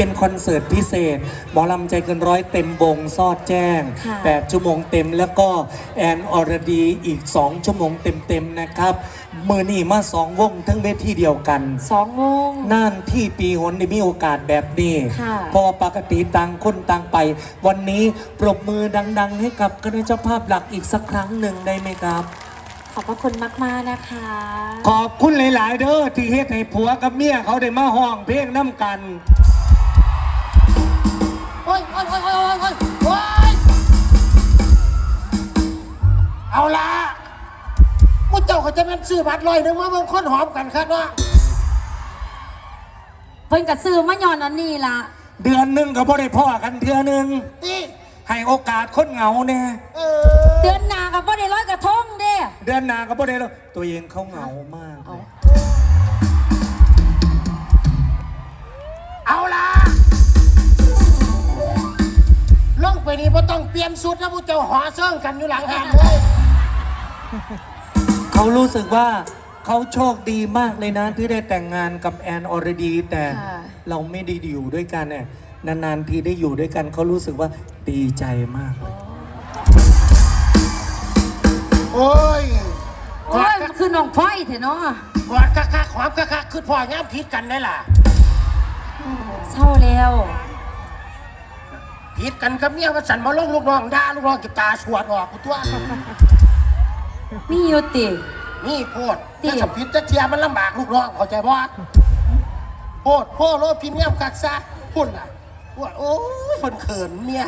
เป็นคอนเสิร์ตพิเศษหมอลำใจเกินร้อยเต็มวงซอดแจ้ง ค่ะ 8 ชั่วโมงเต็มแล้วก็แอนอรดีอีก 2 ชั่วโมงเต็มๆนะครับมือนี่มาสองวงทั้งเวทีเดียวกัน สองโมงน่านที่ปีหนได้มีโอกาสแบบนี้ ค่ะ เพอปกติต่างคนต่างไป วันนี้ปรบมือดัง ๆ ให้กับคณะเจ้าภาพหลักอีกสักครั้งหนึ่งได้ไหมครับ ขอบพระคุณมาก ๆ นะคะ ขอบคุณหลาย ๆ เด้อที่เฮ็ดให้ผัวกับเมียเขาได้มาห้องเพลงน้ำกัน โอ้ยโอ้ยโอ้ยโอ้ยโอ้ยโอ้ยเอาละมุเจ้าก็จะเป็นซื้อบัตรลอยหนึ่งมาเบิ่งคนหอมกันครับว่าเพิ่นกับซื้อมะยอนอันนี้ล่ะ เดือนหนึ่งก็บ่ได้พ่อกันเดือนหนึ่งนี่ให้โอกาสคนเหงาแน่เอเดือนหน้ากับบ่ได้ร้อยกระทงเด้เดือนหน้าก็บ่ได้แล้วตัวเองเขาเหงามากเลยเอาละ ไปนี่บ่ต้องเปลี่ยนสุดนะมุเจ้าหอเซิ่งกันอยู่หลังหานเลย เขารู้สึกว่าเขาโชคดีมากเลยนะ ที่ได้แต่งงานกับแอนอรดี แต่ค่ะ เราไม่ได้อยู่ด้วยกันเนี่ยนานๆทีได้อยู่ด้วยกันเขารู้สึกว่าดีใจมากเลยโอ้ยกโอ้อดยมันคือน้องพ้อยเถอะเนาะกอดคักคักๆหอมคักคักๆคือพ่อย่ามผิดกันได้ล่ะ เศร้าแล้ว ผิดกันกับเมียว่าสันมาลงลูกน้องด่าลูกน้องกิตาสวดออกกูตัวมีอยู่ติ นี่โพดติ ถ้าสมผิดจะเทียมันลำบากลูกน้องเข้าใจบ่โพดโพดโลดพี่เมียมกักซะพุ่นอะว่าโอ้ยคนเขินเมีย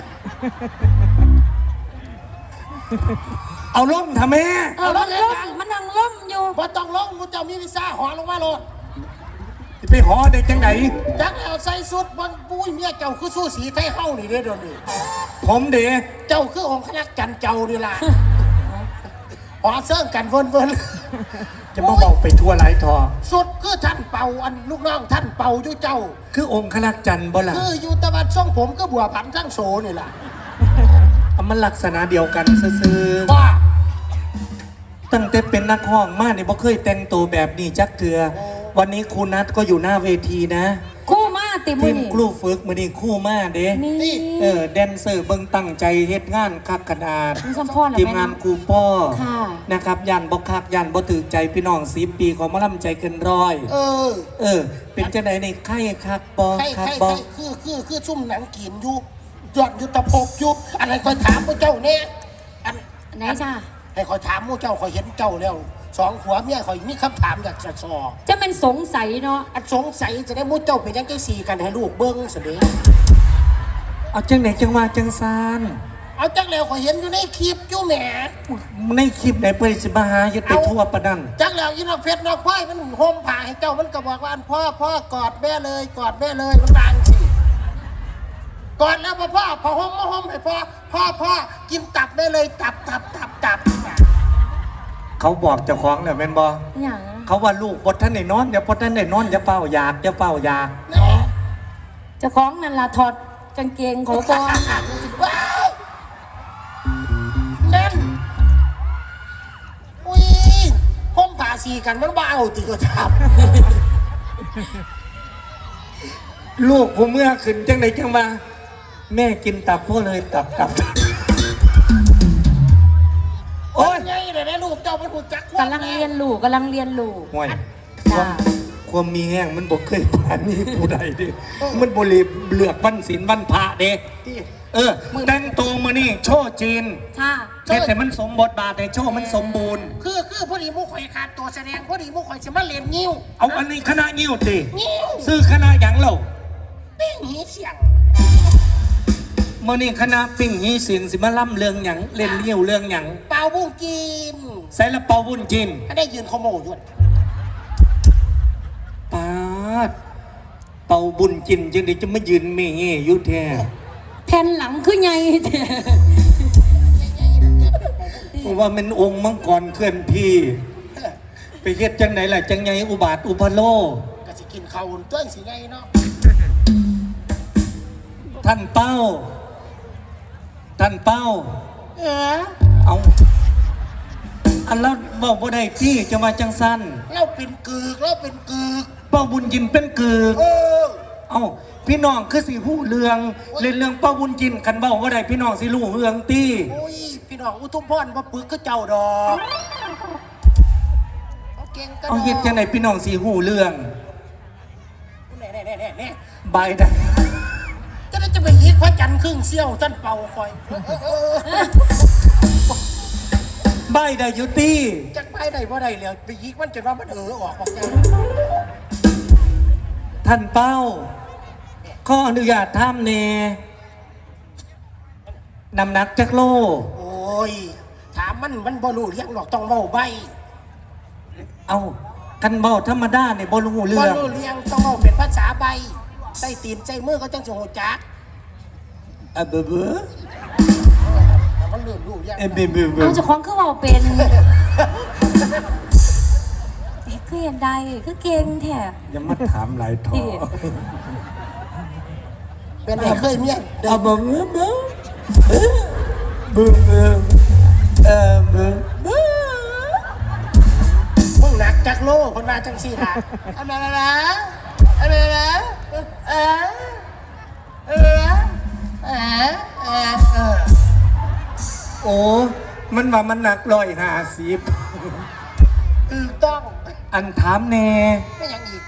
เอาล่มทำแม่ เออมันล่มมันนั่งล่มอยู่บ่ต้องลงกูเจ้ามีวิซ่าหอลงมาโลด ไปหอเด็กจังไหน จักเอาใส่สุดบนปุ้ยเมียเจ้าคือสู้สีไทยเฮานี่เด้อเดี๋ยวนี้ผมเดเจ้าคือองค์คณะจันเจ้านี่ล่ะหอเซิ่งกันเวินเวินจะมาบอกไปทั่วหลายทอ สุดคือท่านเป่าอันลูกน้องท่านเป่าอยู่เจ้า คือองค์ขลักจันทร์บ่ล่ะคืออยู่ตะวันช่องผมก็บัวผันทั้งโซนี่ล่ะเอามันลักษณะเดียวกันซื่อว่าๆตั้งแต่เป็นนักห้องมาเนี่ยบ่เคยแต่งตัวแบบนี้จักเทือ วันนี้ครูนัทก็อยู่หน้าเวทีนะคู่มาติมืทีอมนี่ ครูฝึกมือนี้ครู่มาเด้นี่ เออแดนเซอร์เบิ่งตั้งใจเฮ็ดงานคักขนาดมีสมพรเหรอทีมแม่งานน้ำครูป้อค่ะ นะครับยันบ่คักยันบ่ถือใจพี่น้องสิปีของหมะลำใจเกินร้อย เออเออ เป็นจังไดในไข่คักบ่ใครคักใครบ่ใครคือคือคือซุ่มหนังกินอยู่ยอดอยู่ตะพบอยู่อะไรคอยถามพวกเจ้าเนี่ยอันไหนจ้าให้คอยถามพวกเจ้าคอยเห็นเจ้าแล้ว สองผัวเมียคอยมีคำถามอยากจะสอบจะเป็นสงสัยเนาะอันสงสัยจะได้มูเจ้าเป็นยังไงสี่กันให้ลูกเบิ้งเสด็จเอาจังไหนจังว่าจังซานเอาจักแล้วคอยเห็นอยู่ในคลิปอยู่แหมในคลิปไหนเปิดสิมาหาเฮ็ดไปเอาทั่วปะนั่นจักแล้วอีน้องเพชรน้องพ้อยมันห่มผ้าให้เจ้ามันก็บอกว่าอันพ่อพ่อกอดแม่เลยกอดแม่เลยมันบางสิกอดแล้วพ่อพ่อพอห่มมาห่มให้พ่อพ่อพ่อกินตับได้เลยตับตับตับตับ เขาบอกเจ้าของเนี่ยแม่นบ่อย่างเขาว่าลูกบ่ทันได้นอนอย่าบ่ทันได้นอนอย่าเฝ้าอยากอย่าเฝ้าอยากแหน่เจ้าของนั่นล่ะถอดกางเกงเขาก่อนว้าวเล่นอุ้ยห่มผ้าสีกันมันบ้าเอาติก็ทลูกผมเมื่อขึ้นจังไหนจังมาแม่กินตับพ่อเลยตับตับตับ นะลูกเจ้ามันหูจักกำลังเรียนรู้กำลังเรียนรู้ห่วยคจ้าวามความมีแห้งมันบ่เคยผ่านมีผู้ใดเด้มันบ่รีบเลือกวันศีลวันพระเด้ที่เออแต่งตัวมานี่โชว์จีนค่ะ เฮ็ดให้มันสมบทบาทให้โชว์มันสมบูรณ์ คือคือพอดีมุกข่อยขาดตัวแสดงพอดีมุกข่อยจะมาเรียนนิ้วเอาอันนี้คณะยิ้วตินิ้วซื้อคณะหยังเล่าปิ้งหีเสียง มื่อนี้คณะปิ้งฮีเสียงสิมาล่ำเรื่องหยังเล่นยิ้วเรื่องหยังเปล่าบุ้งกินใส่ละเปาวุ่นจินถ้าได้ยืนขโมยด้วยปาดเป่าบุญจินจังไดจะมายืนเมเงยอยู่แท้แผ่นหลังคือไงเถอะเพราะว่ามันองค์มังกรเคลื่อนพี่ ไปเฮ็ดจังไหนล่ะจังไงอุบาทอุพโลก็สิกินข้าวอุ่นต้นสิไงเนาะ ท่านเป้า ท่านเป้า เออ เอาอันแล้วบอกว่าได้พี่จะมาจังสั้นเราเป็นกึกเราเป็นกึกเป้าบุญจินเป็นกือเออ เอ้าพี่น้องคือสิหูเรื่องเล่นเรื่องป้าวุ้นจินคันเบ้าว่าได้พี่น้องสิรู้เรื่องตี้อุ้ยพี่น้องอุทุมพรบ่ปึกก็เจ้าดอกเอาเก่งกันเอาเฮ็ดจังไดพี่น้องสิหูเรื่องแน่แน่แน่แน่แน่บายได้ พระจันทร์ครึ่งเสี้ยวท่านเป่าคอยเออเออเออบายได้อยู่ตี้จักไปได้บ่ได้แล้วไปยิกมันจนว่ามันเออออกออกจากท่านเป้าขออนุญาตถามแน่นำหนักจักโล โอ้ย ถามมันมันบ่รู้เรื่องหรอกต้องเว้าใบ เอาคันเบ้าธรรมดาเนี่ยบ่รู้บ่เรื่องรู้เรื่องต้องเว้าเป็นภาษาใบใส่ตีนใส่มือก็จังสิฮู้จัก อะเบ้อเบ้อแต่มันเรื่องรู้เรื่องเอะเบ้อเบ้อเบ้อเอาเจ้าของคือเว่าเป็นเอ๊ะคือเห็นได้คือเก่งแท้อย่ามาถามหลายทอพี่เป็นไงเคยเมียเดิเอานเบ้อเบ้อเบ้อเบ้อเบ้อเออเบ้อเบ้อมึงหนักจักโลคนมาจังสี่ล่ะเอามาละละเอามาละละเออเออเออ เออเออโอ้มันว่ามันหนักร้อยห้าสิบถูกต้องอันถามแน่ไม่ยังอีก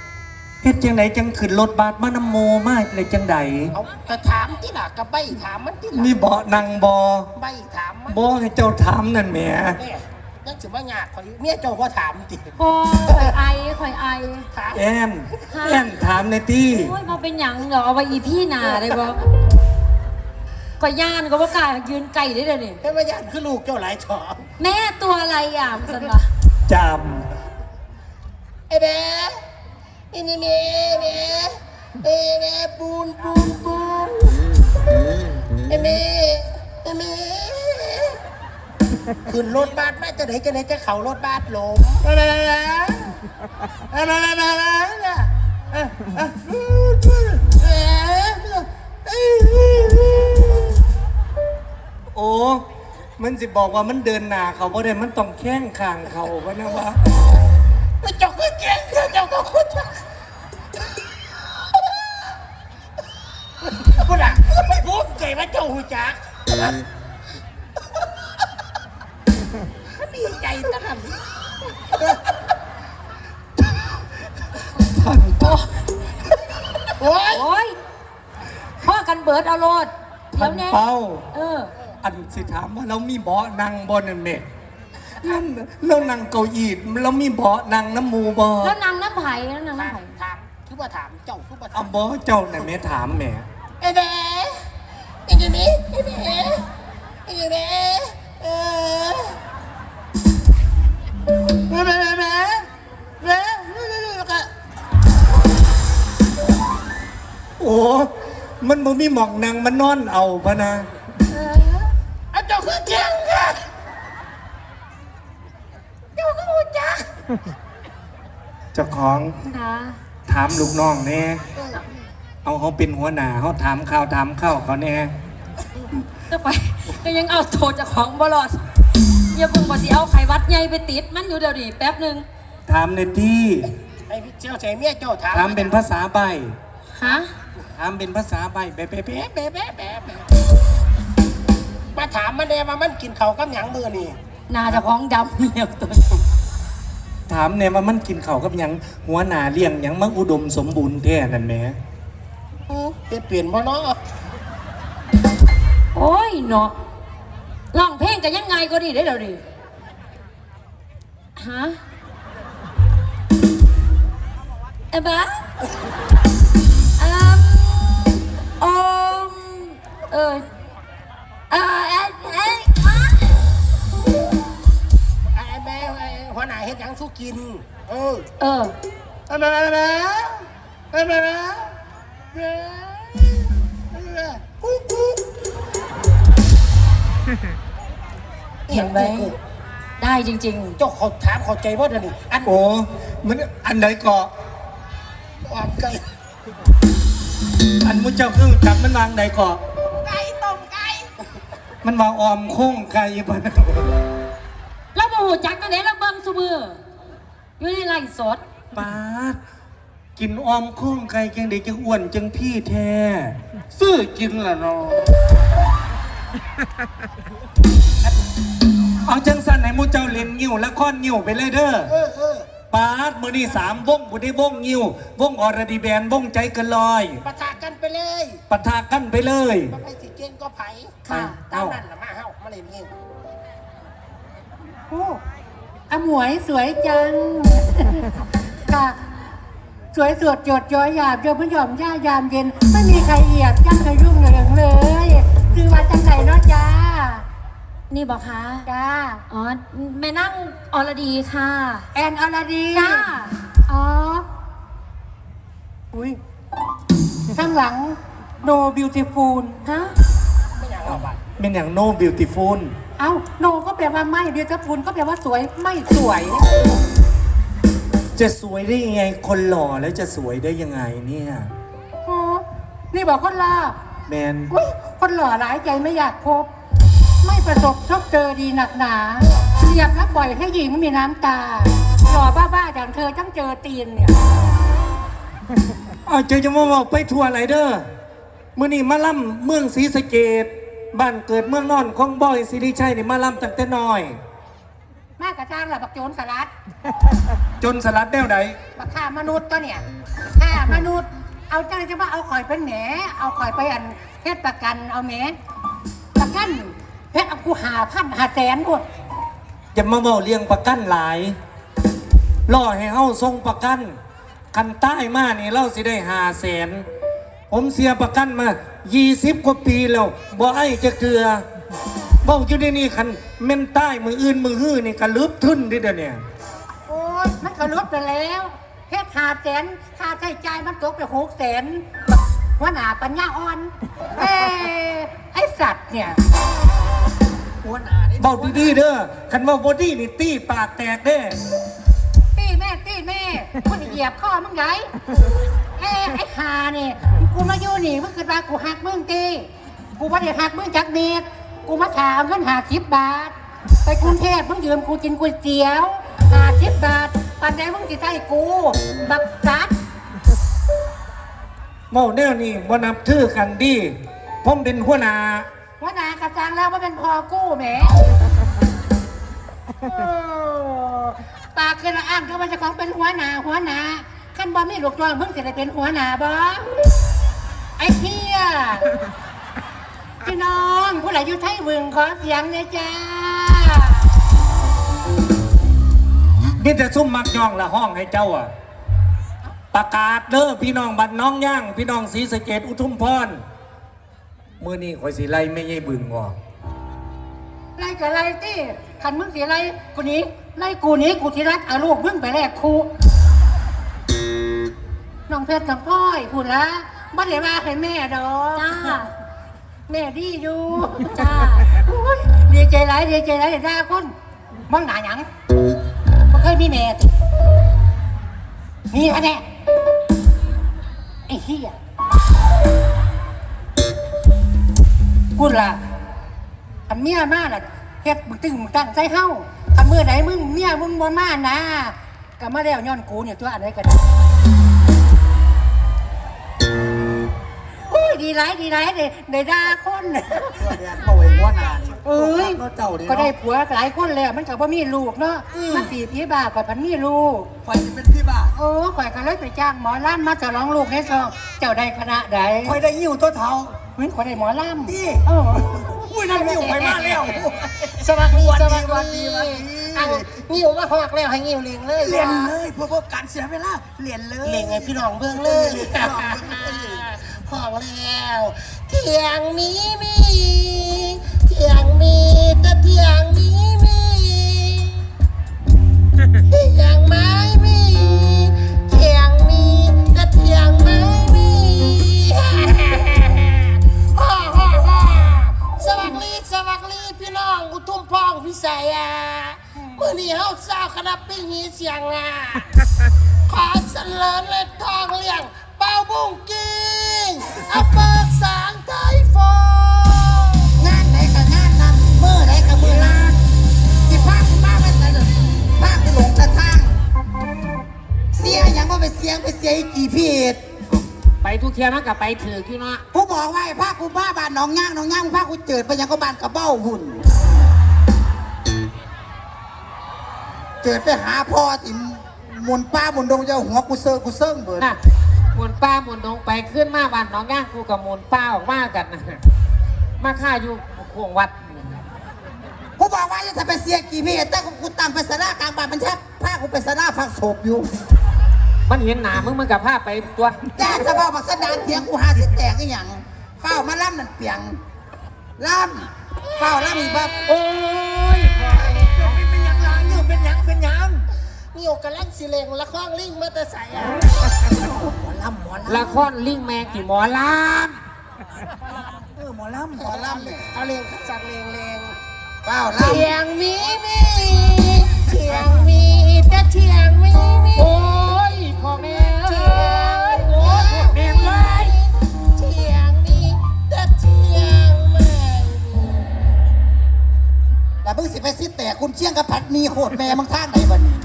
เฮ็ดจังไดจังขึ้นรถบัสมาน้ำโมมาเลยจังใดเอากระถามที่หลักกระใบถามมันที่หลัมีเบาะนั่งบอใบถามมันบ่ให้เจ้าถามนั่นแหมเนี่ยยังสิมาหยาดคอยเมียเจ้าก็ถามติพอข่อยไอข่อยไอ ถาม แอนแอนถามในที่โอ้ยมาเป็นหยังเดี๋ยวเอาไปอีพี่หนาได้บ่ก็ ย่านก็ว่ากล้ายืนไกลได้เลยนี่ให้มาหยาดคือลูกเจ้าหลายชอบแม่ตัวอะไรอะสันวะจไอ้เด้อินี่เมเมเอเมปูนปูนปูนไอ้เมไอ้เมขึ้นรถบัสมาจะไหนจะไหนจะเข่ารถบัสลงอะไรนะอะไรนะอะไรนะำ โอ้ มันสิบอกว่ามันเดินหน้าเขาบ่ได้มันต้องแข้งข้างเขาวะนะวะเจ้าก็เก่งเจ้าก็พูดพูดอะไม่พูดใจว่าเจ้าหูจักดีใจตลอดท่านเป้าโอ้ย โอ้ยพ่อกันเบิร์ดเอาโลดเดี๋ท่ายวนแน่เป้า เออ อันสิถามว่าเรามีเบาะนั่งบ่นั่นแหม่นั่นเรานั่งเก้าอี้เรามีเบาะนั่งน้ำหมูบ่แล้วนางน้ำไผ่แล้วนางถามน้ำไผ่ถามคือว่าถามเจ้าคือว่าถาเอามบ่เจ้าน่ะแม่ถามแหม่ไอ้เด้ไอ้เด้ไอ้เด้ไอ้เด้เออแม่แม่แม่แม่แม่แล้วก็โอ้มันบ่มีหมองนั่งมันนอนเอาพะนะ เจ้าของนะถามลูกน้องแน่เอาเขาเป็นหัวหน้าเขาถามข่าวถามข้าวเขาแน่จะไปก็ยังเอาโทรจากของบลอดอย่าเพิ่งบอกสิเอาไขวัดใหญ่ไปติดมันอยู่เดี๋ยวนี้แป๊บหนึงถามในที่ไอ้เจ้าใจเมียเจ้าถามถามเป็นภาษาใบฮะถามเป็นภาษาใบเป๊ะเป๊ะเป๊ะแบ๊ะแบ๊ะแบ๊ะแบ๊ะมาถามมันแน่ว่ามันกินเขาวกับหยังมือนี่หนาเจะของดำเหี่ยวตัว ถามเนี่ยว่ามันกินข้าวกับหยังหัวหน้าเลี้ยงหยังมังอุดมสมบูรณ์แท้นั่นแหมเฮ็ดเปลี่ยนบ่เนาะโอ้ยเนาะร้องเพลงกันยังไงก็ดีได้เดี๋ยวดิฮะเอ๊ะบ้าอืมอมเออเออเอ๊ หัวหน้าเฮ็ดหยังสู้กิน เออเออ เอามาเอามาเอามาเอามากุ๊กกุ๊กเห็นไหม ได้จริง เจ้าเขาถามเข้าใจว่าเดี๋ยวนี้อันโอ้มันอันใดเกาะออกไก่อันมุเจ้าคือจับมันวางใดเกาะไก่ต้มไก่มันวางออมโค้งไก่ปะนะๆ แล้วโมโหจักกันไหนแล้วเบิ้ง ซูมืออยู่ในไลฟ์สดปาดกินออมโค้งไก่จังเด็กจังอ้วนจังพี่แท้ซื้อกินละเนาะเอาจังสันให้หมูเจ้าเล่นงิ้วละครงิ้วไปเลยเด้อเออเออปาดมือนี่สามวงบุได้วงงิ้ววงอรดีแบนวงใจเกันลอยประทะกันไปเลยปะทะกันไปเลยมาไปสิเก่งก็ไผค่ะตามนั้นละมาเฮามาเล่นเองโอ้ อาหมวยสวยจังค่ะสวยสดจดย้อยหยาบโยมพยอมย่ายามเย็น ไม่มีใครเหยียบย่ำกระยุ่งเหลืองเลย คือว่าจังไหนเนาะจ้า นี่บอกคะจ้า อ๋อแม่นั่งอรดีค่ะ แอนอลดีจ้า อ๋อ อุ้ยข้างหลัง no beautiful ฮะไม่อยากเอาบัตรเป็นอย่างโนบิวตี้ฟูล เอ้า no ก็แปลว่าไม่ beautiful ก็แปลว่าสวยไม่สวย จะสวยได้ยังไง คนหล่อแล้วจะสวยได้ยังไงเนี่ยโอ้นี่บอกคนลาแมนอุ้ยคนหล่อหลายใจไม่อยากพบไม่ประสบชอบเจอดีหนักหนาเรียบรับบ่อยให้หญิงมีน้ำตา หล่อบ้าๆอย่างเธอต้องเจอตีนเนี่ย เอาเจอจะมาบอกไปทัวร์ไรเดอร์มื่อนี้มาล่ำเมืองศรีสะเกด บ้านเกิดเมืองนอนของบอยสิริชัยนี่มาล่ำตั้งแต่น้อย มากกระจ้างหล่ะบักโจรสลัด จนสลัดแนวใดบักฆ่ามนุษย์ตัวเนี่ยฆ่ามนุษย์ เอาจ้างจะว่าเอาข่อยเป็นแหนเอาข่อยไปอันเพชรประกันเอาแหมประกันเพชรเอากูหาพันหาแสนหมดจะมาบอกเลี้ยงประกันหลายล่อให้เฮาทรงประกันคันใต้มานี่เราสิได้หาแสน ผมเสียประกันมา20กว่าปีแล้วบ่ไอ้จะเกลือเบ้าอยู่ในนี่คันเม่นใต้มืออื่นมือฮื้อนี่กันลึบทึนดิเดี๋ยวเนี่ยโอ้ยมันก็ลดไปแล้วเพชรหาแสนค่าใช้จ่ายมันตกไปหกแสนว่าหนาปัญญาอ่อนเอ้ไอสัตว์เนี่ยหัวหน้านี่เบ้าดีๆเด้อคันว่าบอดี้นี่ตีปากแตกเด้ตีแม่ตีแม่คุณเหยียบข้อมึงไงเอ้ไอ้หาเนี่ยกูมาอยู่นี่มึงคือว่ากูหักมึงตีกูว่าเดี๋ยวหักมึงจักเม็ดกูมาถามเงินหาสิบบาท ไปกรุงเทพมึงยืมกูกินก๋วยเตี๋ยวหาสิบบาทปันใดมึงสิใช้กูบักซัดเมาแนวนี่บ่นับถือกันดีผมเป็นหัวหน้าว่านากระจังแล้วว่าเป็นพอกู้แหมโอ้ปากคือละอ้างก็ว่าเจะของเป็นหัวหน้าหัวหน้า ขั้นบ่มีลูกจอยมึงจะได้เป็นหัวหน้าบ่ไอ้เที่ยพี่น้องผู้ใดอยู่ไทยวึงขอเสียงเลยจ้ามีแต่ซุ่มมักย่องละห้องให้เจ้าอะ ประกาศเด้อพี่น้องบัดน้องย่าง พี่น้องศรีสะเกดอุทุมพรมื้อนี้ข่อยสิไล่ไม่ใช่บึงออกไล่กับไล่ที่ขันมึงเสียไล่กูนี้ไล่กูนี้กูที่รักเอาลูกมึงไปแลกครู น้องเพชรน้องพลอยพูดละบ่ได้ว่าให้แม่ดอกจ้า แม่ดีอยู่จ้าโอ้ยดีใจหลายดีใจหลายเดี๋ยวด่าคนมองหนาหยังบ่เคยมีแม่ติมีคะแน่ไอ้เหี้ยพูดละอันเมียมาล่ะเฮ็ดมึงตึงมึงตั้งใจเฮาอันเมื่อไหนมึงเมียมึงบ่มานะก็มาแล้วย้อนกูเนี่ยตัวอันไหนก็ได้ โอ้ยดีหลายดีหลายเด้ได้ด่าคนตัวแดนเข้าไว้หัวหน้านี่เอ้ยก็เจ้าดิก็ได้เนาะผัวหลายคนแล้วมันก็บ่มีลูกเนาะมาสีพี่บ่าวกับพันมีลูกไฟเป็นพี่บ้าโอ้ข่อยก็เลยไปจ้างหมอลำมาจะร้องลูกในซองเจ้าได้คณะใดไฟได้ยิ้วตัวเท้า เฮ้ยข่อยได้หมอลำนี่ เอออุ้ยนั่นยิ้วไปมาแล้ว สวัสดีสวัสสดีวัสดีสวัสดี เอางิ้วมาหอกแล้วให้งิ้วเลียงเลยเรียนเลยเพื่อพบการเสียเวลาเรียนเลยเลียงไงพี่น้องเบิ่งเลย เรียนพี่น้องเบิ่งเลย ห้องแล้วเที่ยงนี้มีเที่ยงมีแต่เที่ยงนี้มีเที่ยงไม้ สียยังว่าไปเสียงไปเสียอีกีกี่ผิดไปทุกเที่ยวมันกับไปถือกี่เนาะกูบอกว่าไอ้ภาคกูบ้าบ้านหน้องย่างหน้องย่างภาคกูเจิดไปยังก็บ้านกระเบ้าหุ่น เจิดไปหาพ่อที่หมุนป้าหมุนดงเจ้าหัวกูเซิร์กูเซิร์เบิดน่ะหมุนป้าหมุนดงไปขึ้นมาบ้านน้องย่างกูกับหมุนป้าออกมากันนะมาฆ่าอยู่โค้งวัด กูบอกว่าจะไปเสียกี่ผิดแต่กูตั้งไปสนากลางบ้านมันแทบภาคกูไปสนาพักศพอยู่ มันเห็นหนามึงมันกับผ้าไปตัวแต่จะบอกบักสนานเถียงกูหาสิแตกอีหยังเฝ้ามาล่ำนั่นเปียงล่ำเฝ้าล่ำอีกแบบโอ้ยเป็นหยังล่ะนิ้วเป็นหยังเป็นหยังนิ้วกำลังสิเลงละครลิงมาแต่ใส่อะหมอลำหมอลละครลิงแมงกี่หมอลามำเออหมอลำหมอลำเนี่ยเอาเลงจากเลงเลงเฝ้าล่ำเทียงมีมีเทียงมีแต่เทียงมีมีโอ้ย พ่อแม่เอ้ยโอ้ยแม่เลยเทียงมีแต่เทียงไม่มีแล้วมึงสิไปซิแต่คุณเชียงกับผัดมีโคตรแม่มึงท่างไหนบัดนี้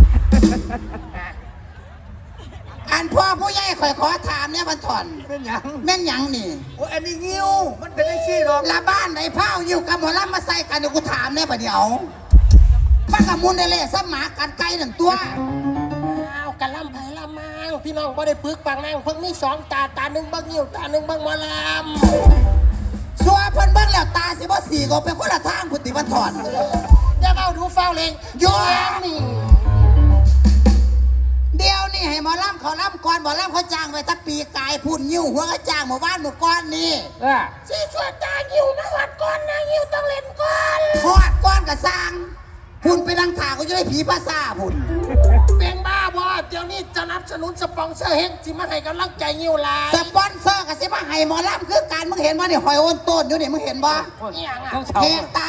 อันพ่อผู้ใหญ่ข่อยขอถามเนี่ยบันถอนเป็นหยังแม่นหยังนี่โอ้ยอันนี้งิ้ว มันเป็นไอ้ขี้หรอกละบ้านไหนเผาอยู่กับหมอลำมาใส่กันเดี๋ยวกูถามเนี่ยบัดเดี๋ยวมันกับมุนได้เลยสมากันไกลหนึ่งตัวอ้าวกันล่ำมัง พี่น้องบ่ได้ปึกปังนางเพิ่งมีสองตาตาหนึ่งบังงิ้วตาหนึ่งบังหมอลำสัวเพิ่นเบิ่งแล้วตาสิบ่สีก็เป็นคนละทางพุทธิบันถอนอย่าเอาดูเฝ้าเลงโย่เทียงนี่เดี๋ยวนี่ให้หมอลำเขาลำก่อนหมอลำเขาจ้างไว้ตั้งปีกายพุ่นยิ้วหัวก็จ้างหมู่บ้านหมู่ก้อนนี่เออสิช่วยตางิ้วนะวัดก่อนนะงิ้วต้องเล่นก่อนหอดก้อนกับสร้าง พุ่นไปดังถาก็จะได้ผีภาษาพุ่นเป็นบ้าบ่เดี๋ยวนี้จะนับสนุนสปอนเซอร์เฮงสิมาให้กำลังใจงิ้วหลายสปอนเซอร์ก็สิมาให้หมอลำคือการมึงเห็นว่าเนี่ยหอยโอนต้นอยู่นี่มึงเห็นบ่อหย่างอะต้องเฉาแหกตา